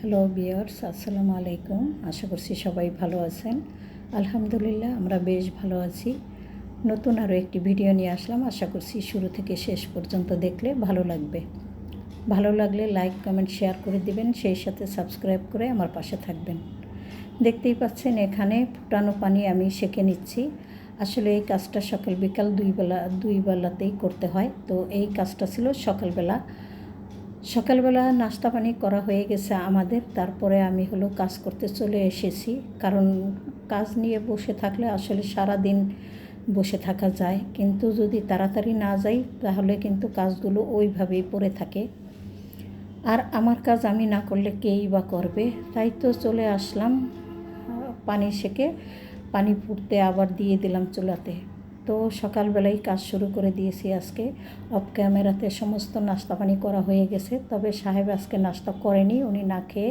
Hello বিয়ার্স আসসালামু আলাইকুম আশা করছি সবাই ভালো আছেন। আলহামদুলিল্লাহ, আমরা বেশ ভালো আছি। নতুন আরও একটি ভিডিও নিয়ে আসলাম। আশা করছি শুরু থেকে শেষ পর্যন্ত দেখলে ভালো লাগবে। ভালো লাগলে লাইক কমেন্ট শেয়ার করে দিবেন। সেই সাথে সাবস্ক্রাইব করে আমার পাশে থাকবেন। দেখতেই পাচ্ছেন, এখানে ফুটানো পানি আমি সেঁকে নিচ্ছি। আসলে এই কাজটা সকাল বিকাল দুই বেলা, দুই বেলাতেই করতে হয়। তো এই কাজটা ছিল সকালবেলা। সকালবেলা নাস্তা পানি করা হয়ে গেছে আমাদের, তারপরে আমি হলো কাজ করতে চলে এসেছি। কারণ কাজ নিয়ে বসে থাকলে আসলে সারা দিন বসে থাকা যায়। কিন্তু যদি তাড়াতাড়ি না যাই, তাহলে কিন্তু কাজগুলো ওইভাবেই পড়ে থাকে। আর আমার কাজ আমি না করলে কেই বা করবে? তাই তো চলে আসলাম পানি সেকে পানি ফুটতে আবার দিয়ে দিলাম চুলাতে। তো সকালবেলাই কাজ শুরু করে দিয়েছি আজকে। অফ ক্যামেরাতে সমস্ত নাস্তা পানি করা হয়ে গেছে। তবে সাহেব আজকে নাস্তা করেনি, উনি না খেয়ে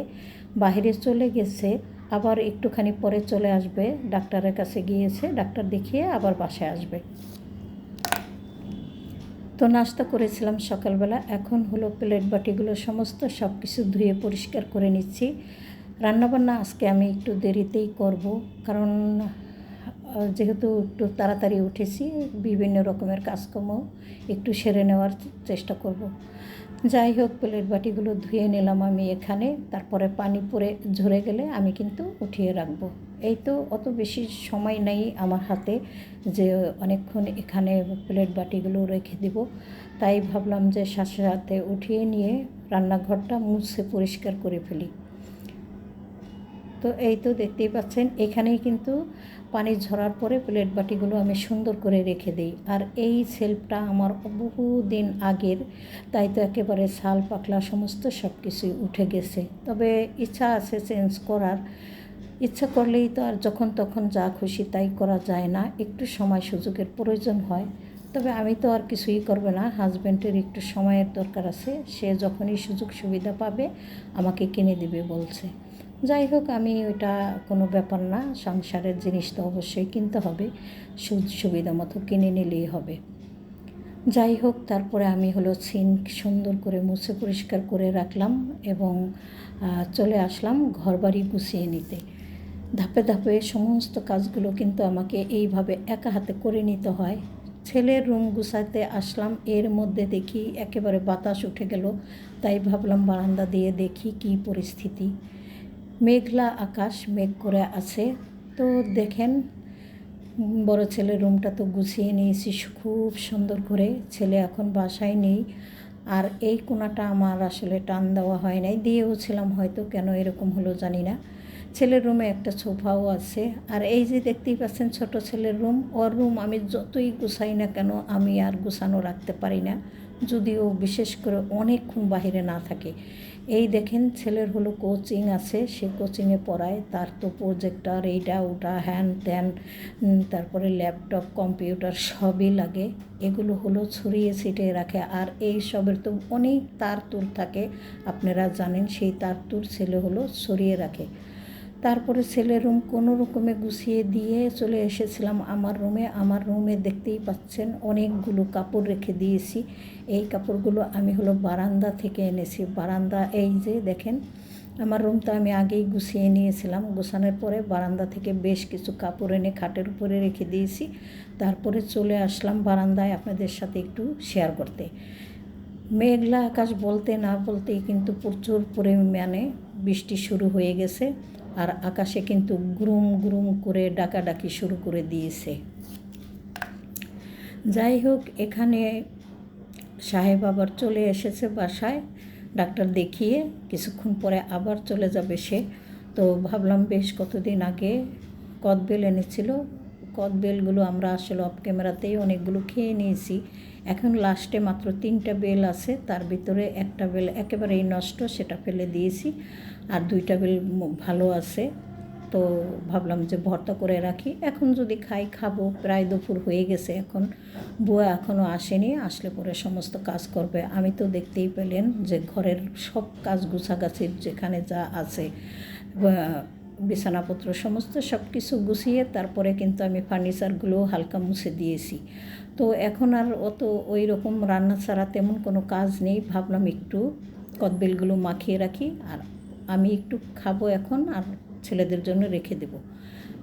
বাহিরে চলে গেছে। আবার একটুখানি পরে চলে আসবে, ডাক্তারের কাছে গিয়েছে, ডাক্তার দেখিয়ে আবার বাসায় আসবে। তো নাস্তা করেছিলাম সকালবেলা। এখন হলো প্লেট বাটিগুলো সমস্ত সব কিছু ধুয়ে পরিষ্কার করে নিচ্ছি। রান্নাবান্না আজকে আমি একটু দেরিতেই করব, কারণ যেহেতু একটু তাড়াতাড়ি উঠেছি, বিভিন্ন রকমের কাজকর্ম একটু সেরে নেওয়ার চেষ্টা করব। যাই হোক প্লেট বাটিগুলো ধুয়ে নিলাম আমি এখানে, তারপরে পানি পরে ঝরে গেলে আমি কিন্তু উঠিয়ে রাখব। এই তো অত বেশি সময় নেই আমার হাতে যে অনেকক্ষণ এখানে প্লেট বাটিগুলো রেখে দিব। তাই ভাবলাম যে সাথে সাথে উঠিয়ে নিয়ে রান্নাঘরটা মুছে পরিষ্কার করে ফেলি। তো এই তো দেখতেই পাচ্ছেন, এখানেই কিন্তু পানি ঝরার পরে প্লেট বাটিগুলো আমি সুন্দর করে রেখে দিই। আর এই সেলফটা আমার বহু দিন আগের, তাই তো একেবারে ছাল পাকলা সমস্ত সব কিছুই উঠে গেছে। তবে ইচ্ছা আছে চেঞ্জ করার। ইচ্ছা করলেই তো আর যখন তখন যা খুশি তাই করা যায় না, একটু সময় সুযোগের প্রয়োজন হয়। তবে আমি তো আর কিছুই করবে না হাজব্যান্ডের একটু সময়ের দরকার আছে, সে যখনই সুযোগ সুবিধা পাবে আমাকে কিনে দিবে বলছে। যাই হোক, আমি ওইটা কোনো ব্যাপার না, সংসারের জিনিস তো অবশ্যই কিনতে হবে সুবিধা মতো কিনে নিলেই হবে। যাই হোক, তারপরে আমি হলো সিন সুন্দর করে মুছে পরিষ্কার করে রাখলাম এবং চলে আসলাম ঘরবাড়ি গুছিয়ে নিতে। ধাপে ধাপে সমস্ত কাজগুলো কিন্তু আমাকে এইভাবে একা হাতে করে নিতে হয়। ছেলের রুম গুছাতে আসলাম, এর মধ্যে দেখি একেবারে বাতাস উঠে গেল, তাই ভাবলাম বারান্দা দিয়ে দেখি কি পরিস্থিতি। মেঘলা আকাশ, মেঘ করে আছে। তো দেখেন, বড় ছেলের রুমটা তো গুছিয়ে নিয়েছি খুব সুন্দর করে। ছেলে এখন বাসায় নেই। আর এই কোনাটা আমার আসলে টান দেওয়া হয় নাই। দিয়েও ছিলাম হয়তো, কেন এরকম হলো জানি না। ছেলের রুমে একটা সোফাও আছে। আর এই যে দেখতেই পাচ্ছেন, ছোট ছেলের রুম। ওর রুম আমি যতই গুছাই না কেন, আমি আর গুছানো রাখতে পারি না। যদিও বিশেষ করে অনেকক্ষণ বাহিরে না থাকে। এই দেখেন ছেলের হলো কোচিং আছে, সে কোচিংয়ে পড়ায়। তার তো প্রজেক্টার এইটা ওটা হ্যান ত্যান তারপরে ল্যাপটপ কম্পিউটার সবই লাগে। এগুলো হলো ছড়িয়ে ছিটিয়ে রাখে। আর এই সবের তো অনেক তার তুর থাকে। আপনারা জানেন সেই তার তুর ছেলে হলো ছড়িয়ে রাখে। তারপরে ছেলের রুম কোনো রকমে গুছিয়ে দিয়ে চলে এসেছিলাম আমার রুমে। আমার রুমে দেখতেই পাচ্ছেন অনেকগুলো কাপড় রেখে দিয়েছি। এই কাপড়গুলো আমি হলো বারান্দা থেকে এনেছি। বারান্দা, এই যে দেখেন, আমার রুমটা আমি আগেই গুছিয়ে নিয়েছিলাম। গুছানোর পরে বারান্দা থেকে বেশ কিছু কাপড় এনে খাটের উপরে রেখে দিয়েছি। তারপরে চলে আসলাম বারান্দায় আপনাদের সাথে একটু শেয়ার করতে। মেঘলা আকাশ বলতে না বলতেই কিন্তু প্রচুর পরিমাণে বৃষ্টি শুরু হয়ে গেছে। আর আকাশে কিন্তু গ্রুম গ্রুম করে ডাকাডাকি শুরু করে দিয়েছে। যাই হোক, এখানে সাহেব আবার চলে এসেছে বাসায়, ডাক্তার দেখিয়ে কিছুক্ষণ পরে আবার চলে যাবে সে। তো ভাবলাম বেশ কতদিন আগে কদবেল এনেছিল। কদবেলগুলো আমরা আসলে অফ ক্যামেরাতেই অনেকগুলো খেয়ে নিয়েছি। এখন লাস্টে মাত্র তিনটা বেল আছে, তার ভিতরে একটা বেল একেবারেই নষ্ট, সেটা ফেলে দিয়েছি। আর দুইটা বেল ভালো আছে। তো ভাবলাম যে ভর্তা করে রাখি। এখন যদি খাই, খাব। প্রায় দুপুর হয়ে গেছে এখন। বুয়া এখনও আসেনি। আসলে পরে সমস্ত কাজ করবে। আমি তো দেখতেই পেলেন যে ঘরের সব কাজ গুছাগাছির যেখানে যা আছে। বিছানাপত্র সমস্ত সব কিছু গুছিয়ে তারপরে কিন্তু আমি ফার্নিচারগুলো হালকা মুছে দিয়েছি। তো এখন আর অত ওই রকম রান্না ছাড়া তেমন কোনো কাজ নেই। ভাবলাম একটু কদবেলগুলো মাখিয়ে রাখি। আর আমি একটু খাব এখন আর ছেলেদের জন্য রেখে দেবো।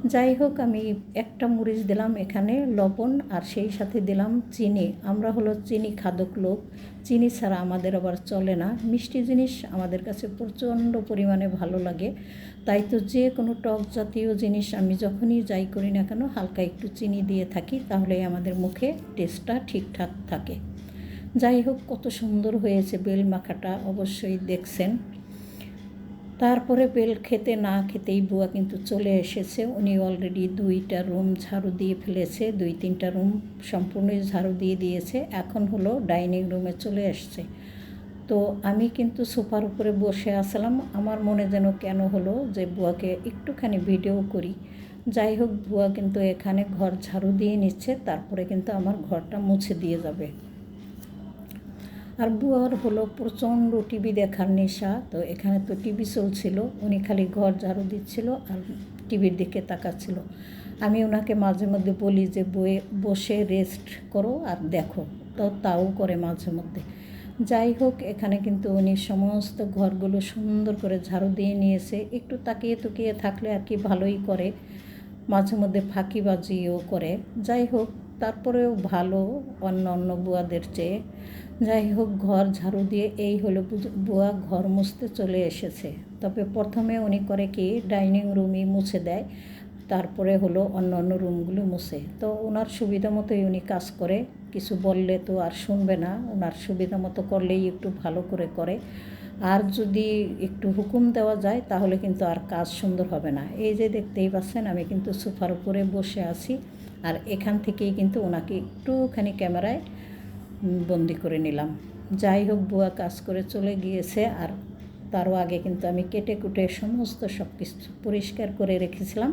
যাই হোক, আমি একটা মরিচ দিলাম এখানে লবণ আর সেই সাথে দিলাম চিনি। আমরা হলো চিনি খাদক লোক। চিনি ছাড়া আমাদের আবার চলে না। মিষ্টি জিনিস আমাদের কাছে প্রচণ্ড পরিমাণে ভালো লাগে। তাই তো যে কোনো টক জাতীয় জিনিস আমি যখনই যাই করি না কেন, হালকা একটু চিনি দিয়ে থাকি তাহলে আমাদের মুখে টেস্টটা ঠিকঠাক থাকে। যাই হোক, কত সুন্দর হয়েছে বেল মাখাটা, অবশ্যই দেখছেন। তারপরে বেল খেতে না খেতেই বুয়া কিন্তু চলে এসেছে। উনি অলরেডি দুইটা রুম ঝাড়ু দিয়ে ফেলেছে, দুই তিনটা রুম সম্পূর্ণই ঝাড়ু দিয়ে দিয়েছে। এখন হলো ডাইনিং রুমে চলে এসছে। তো আমি কিন্তু সোফার উপরে বসে আসলাম আমার মনে যেন কেন হলো যে বুয়াকে একটুখানি ভিডিও করি। যাই হোক, বুয়া কিন্তু এখানে ঘর ঝাড়ু দিয়ে নিচ্ছে, তারপরে কিন্তু আমার ঘরটা মুছে দিয়ে যাবে। আর বুয়ার হলো প্রচণ্ড টিভি দেখার নেশা, তো এখানে তো টিভি চলছিল, উনি খালি ঘর ঝাড়ু দিচ্ছিল আর টিভির দিকে তাকাচ্ছিল। আমি ওনাকে মাঝে মধ্যে বলি যে, বয়ে, বসে রেস্ট করো আর দেখো। তো তাও করে মাঝে মধ্যে। যাই হোক, এখানে কিন্তু উনি সমস্ত ঘরগুলো সুন্দর করে ঝাড়ু দিয়ে নিয়েছে। একটু তাকিয়ে তুকিয়ে থাকলে আর কি ভালোই করে। মাঝে মধ্যে ফাঁকিবাজিও করে। যাই হোক তারপরেও ভালো অন্য অন্য বুয়াদের চেয়ে। যাই হোক, ঘর ঝাড়ু দিয়ে এই হলো বুয়া ঘর মুছতে চলে এসেছে। তবে প্রথমে উনি করে কি, ডাইনিং রুমই মুছে দেয়, তারপরে হলো অন্য অন্য রুমগুলো মুছে। তো ওনার সুবিধা মতোই উনি কাজ করে। কিছু বললে তো আর শুনবে না, ওনার সুবিধা মতো করলেই একটু ভালো করে করে। আর যদি একটু হুকুম দেওয়া যায়, তাহলে কিন্তু আর কাজ সুন্দর হবে না। এই যে দেখতেই পাচ্ছেন, আমি কিন্তু সোফার উপরে বসে আছি। আর এখান থেকেই কিন্তু ওনাকে একটুখানি ক্যামেরায় বন্দি করে নিলাম। যাই হোক, বুয়া কাজ করে চলে গিয়েছে আর তারও আগে কিন্তু আমি কেটে কুটে সমস্ত সব কিছু পরিষ্কার করে রেখেছিলাম,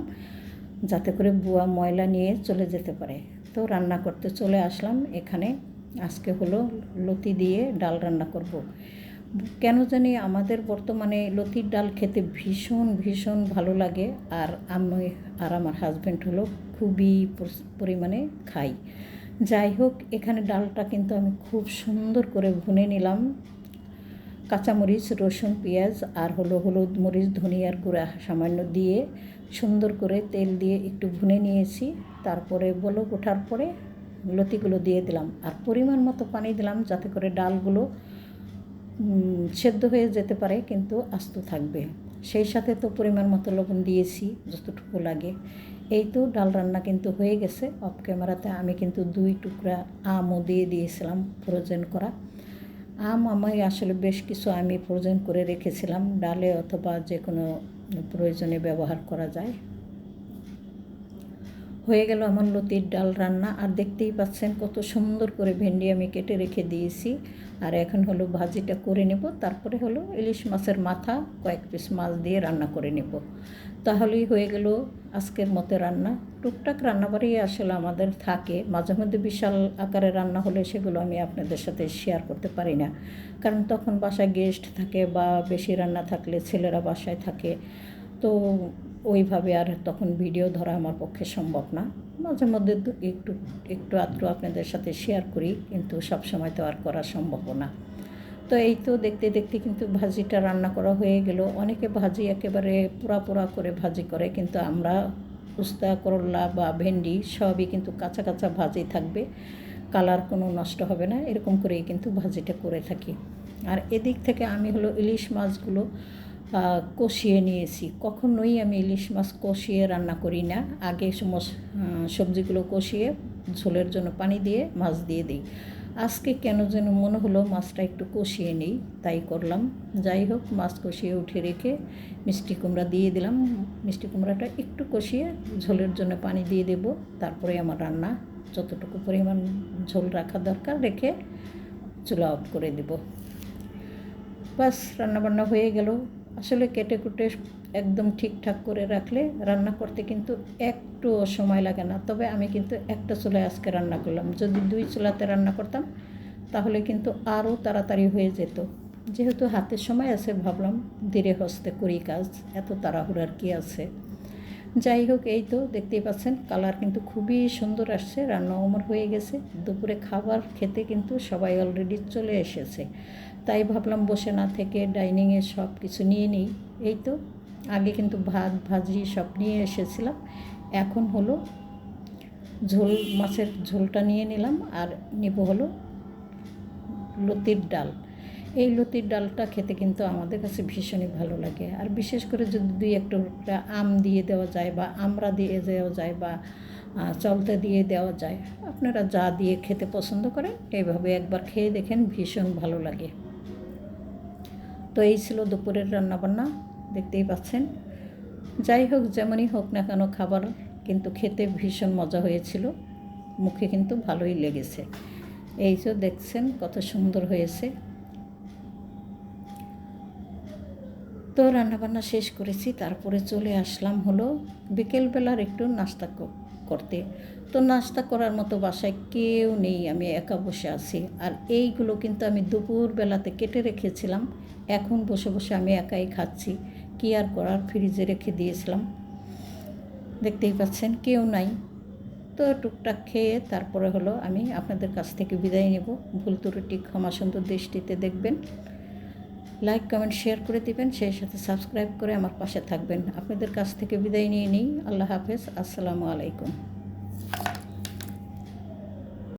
যাতে করে বুয়া ময়লা নিয়ে চলে যেতে পারে। তো রান্না করতে চলে আসলাম। এখানে আজকে হলো লতি দিয়ে ডাল রান্না করব। কেন জানি আমাদের বর্তমানে লতির ডাল খেতে ভীষণ ভীষণ ভালো লাগে। আর আমি আর আমার হাজব্যান্ড হলো খুবই পরিমাণে খাই। যাই হোক, এখানে ডালটা কিন্তু আমি খুব সুন্দর করে ভুনে নিলাম। কাঁচামরিচ, রসুন, পেঁয়াজ আর হলো হলুদ মরিচ, ধনিয়ার গুঁড়া সামান্য দিয়ে সুন্দর করে তেল দিয়ে একটু ভুনে নিয়েছি। তারপরে বলক ওঠার পরে লতিগুলো দিয়ে দিলাম। আর পরিমাণ মতো পানি দিলাম যাতে করে ডালগুলো সেদ্ধ হয়ে যেতে পারে, কিন্তু আস্ত থাকবে। সেই সাথে তো পরিমাণ মতো লবণ দিয়েছি, যতটুকু লাগে। এই তো ডাল রান্না কিন্তু হয়ে গেছে। অফ ক্যামেরাতে আমি কিন্তু দুই টুকরা আমও দিয়ে দিয়েছিলাম ফ্রোজেন করা। আম আমি আসলে বেশ কিছু আমি ফ্রোজেন করে রেখেছিলাম, ডালে অথবা যে কোনো প্রয়োজনে ব্যবহার করা যায়। হয়ে গেল আমার লতির ডাল রান্না। আর দেখতেই পাচ্ছেন কত সুন্দর করে ভেন্ডি আমি কেটে রেখে দিয়েছি। আর এখন হলো ভাজিটা করে নেব, তারপরে হলো ইলিশ মাছের মাথা কয়েক পিস মাছ দিয়ে রান্না করে নেব। তাহলেই হয়ে গেল আজকের মতো রান্না। টুকটাক রান্নাবাড়ি আসলে আমাদের থাকে, মাঝে মধ্যে বিশাল আকারে রান্না হলে সেগুলো আমি আপনাদের সাথে শেয়ার করতে পারি না। কারণ তখন বাসায় গেস্ট থাকে বা বেশি রান্না থাকলে ছেলেরা বাসায় থাকে। তো ওইভাবে আর তখন ভিডিও ধরা আমার পক্ষে সম্ভব না। মাঝে মধ্যে একটু একটু আধটু আপনাদের সাথে শেয়ার করি, কিন্তু সব সময় তো আর করা সম্ভব না। তো এই তো দেখতে দেখতে কিন্তু ভাজিটা রান্না করা হয়ে গেল। অনেকে ভাজি একেবারে পোড়া পোড়া করে ভাজি করে, কিন্তু আমরা উস্তা, করলা বা ভেন্ডি সবই কিন্তু কাঁচা কাঁচা ভাজি থাকবে। কালার কোনো নষ্ট হবে না, এরকম করেই কিন্তু ভাজিটা করে থাকি। আর এদিক থেকে আমি হলো ইলিশ মাছগুলো কষিয়ে নিয়েছি। কখনোই আমি ইলিশ মাছ কষিয়ে রান্না করি না। আগে সমস্ত সবজিগুলো কষিয়ে ঝোলের জন্য পানি দিয়ে মাছ দিয়ে দিই। আজকে কেন যেন মনে হলো মাছটা একটু কষিয়ে নিই, তাই করলাম। যাই হোক, মাছ কষিয়ে উঠে রেখে মিষ্টি কুমড়া দিয়ে দিলাম। মিষ্টি কুমড়াটা একটু কষিয়ে ঝোলের জন্য পানি দিয়ে দেব। তারপরে আমার রান্না যতটুকু পরিমাণ ঝোল রাখা দরকার রেখে চুলা অফ করে দেব। বাস রান্নাবান্না হয়ে গেল। আসলে কেটে কুটে একদম ঠিকঠাক করে রাখলে রান্না করতে কিন্তু একটু সময় লাগে না। তবে আমি কিন্তু একটা চুলায় আজকে রান্না করলাম। যদি দুই চুলাতে রান্না করতাম, তাহলে কিন্তু আরও তাড়াতাড়ি হয়ে যেত। যেহেতু হাতের সময় আছে, ভাবলাম ধীরে হস্তে করি কাজ। এত তাড়াহুড়ার কি আছে। যাই হোক, এই তো দেখতেই পাচ্ছেন, কালার কিন্তু খুবই সুন্দর আসছে রান্না আমার হয়ে গেছে। দুপুরে খাবার খেতে কিন্তু সবাই অলরেডি চলে এসেছে। তাই ভাবলাম বসে না থেকে ডাইনিংয়ে সব কিছু নিয়ে নিই। এই তো, আগে কিন্তু ভাত, ভাজি সব নিয়ে এসেছিলাম। এখন হলো ঝোল, মাছের ঝোলটা নিয়ে নিলাম আর নেব হলো লতির ডাল। এই লতির ডালটা খেতে কিন্তু আমাদের কাছে ভীষণই ভালো লাগে। আর বিশেষ করে যদি দুই একটা আম দিয়ে দেওয়া যায় বা আমরা দিয়ে দেওয়া যায় বা চলতে দিয়ে দেওয়া যায়, আপনারা যা দিয়ে খেতে পছন্দ করেন, এইভাবে একবার খেয়ে দেখেন ভীষণ ভালো লাগে। তো এই ছিল দুপুরের রান্নাবান্না, দেখতেই পাচ্ছেন। যাই হোক, যেমনই হোক না কেন খাবার কিন্তু খেতে ভীষণ মজা হয়েছিল। মুখে কিন্তু ভালোই লেগেছে। এই যে দেখছেন কত সুন্দর হয়েছে। তো রান্নাবান্না শেষ করেছি, তারপরে চলে আসলাম হলো বিকেলবেলার একটু নাস্তা করতে। তো নাস্তা করার মতো বাসায় কেউ নেই, আমি একা বসে আছি। আর এইগুলো কিন্তু আমি দুপুরবেলাতে কেটে রেখেছিলাম। এখন বসে বসে আমি একাই খাচ্ছি। কী আর করার? ফ্রিজে রেখে দিয়েছিলাম। দেখতেই পাচ্ছেন, কেউ নাই। তো টুকটাক খেয়ে তারপরে হলো আমি আপনাদের কাছ থেকে বিদায় নেব। ভুল ত্রুটি ক্ষমা সুন্দর দৃষ্টিতে দেখবেন। লাইক কমেন্ট শেয়ার করে দিবেন। সেই সাথে সাবস্ক্রাইব করে আমার পাশে থাকবেন। আপনাদের কাছ থেকে বিদায় নিয়ে নিই। আল্লাহ হাফেজ। আসসালামু আলাইকুম।